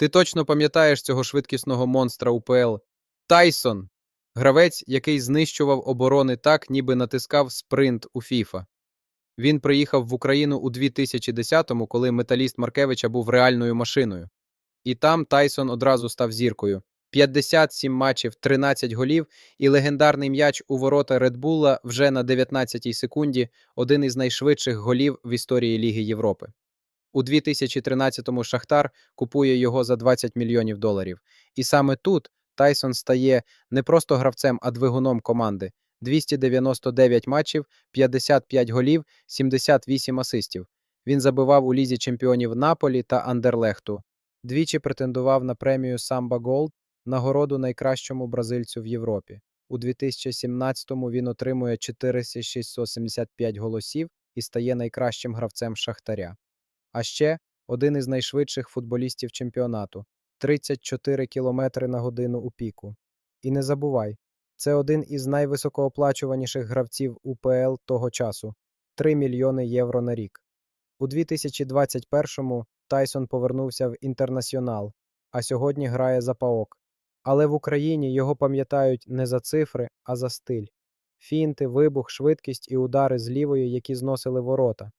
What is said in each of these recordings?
Ти точно пам'ятаєш цього швидкісного монстра УПЛ Тайсон, гравець, який знищував оборони так, ніби натискав спринт у ФІФА. Він приїхав в Україну у 2010-му, коли металіст Маркевича був реальною машиною. І там Тайсон одразу став зіркою. 57 матчів, 13 голів і легендарний м'яч у ворота Редбула вже на 19-й секунді один із найшвидших голів в історії Ліги Європи. У 2013-му Шахтар купує його за 20 мільйонів доларів. І саме тут Тайсон стає не просто гравцем, а двигуном команди. 299 матчів, 55 голів, 78 асистів. Він забивав у лізі чемпіонів Наполі та Андерлехту. Двічі претендував на премію Самба Голд, нагороду найкращому бразильцю в Європі. У 2017-му він отримує 4675 голосів і стає найкращим гравцем Шахтаря. А ще один із найшвидших футболістів чемпіонату 34 км на годину у піку. І не забувай, це один із найвисокооплачуваніших гравців УПЛ того часу 3 мільйони євро на рік. У 2021-му Тайсон повернувся в інтернаціонал, а сьогодні грає за ПАОК. Але в Україні його пам'ятають не за цифри, а за стиль. Фінти, вибух, швидкість і удари з лівої, які зносили ворота.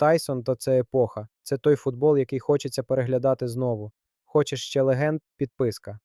Тайсон то це епоха, це той футбол, який хочеться переглядати знову. Хочеш ще легенд? Підписка.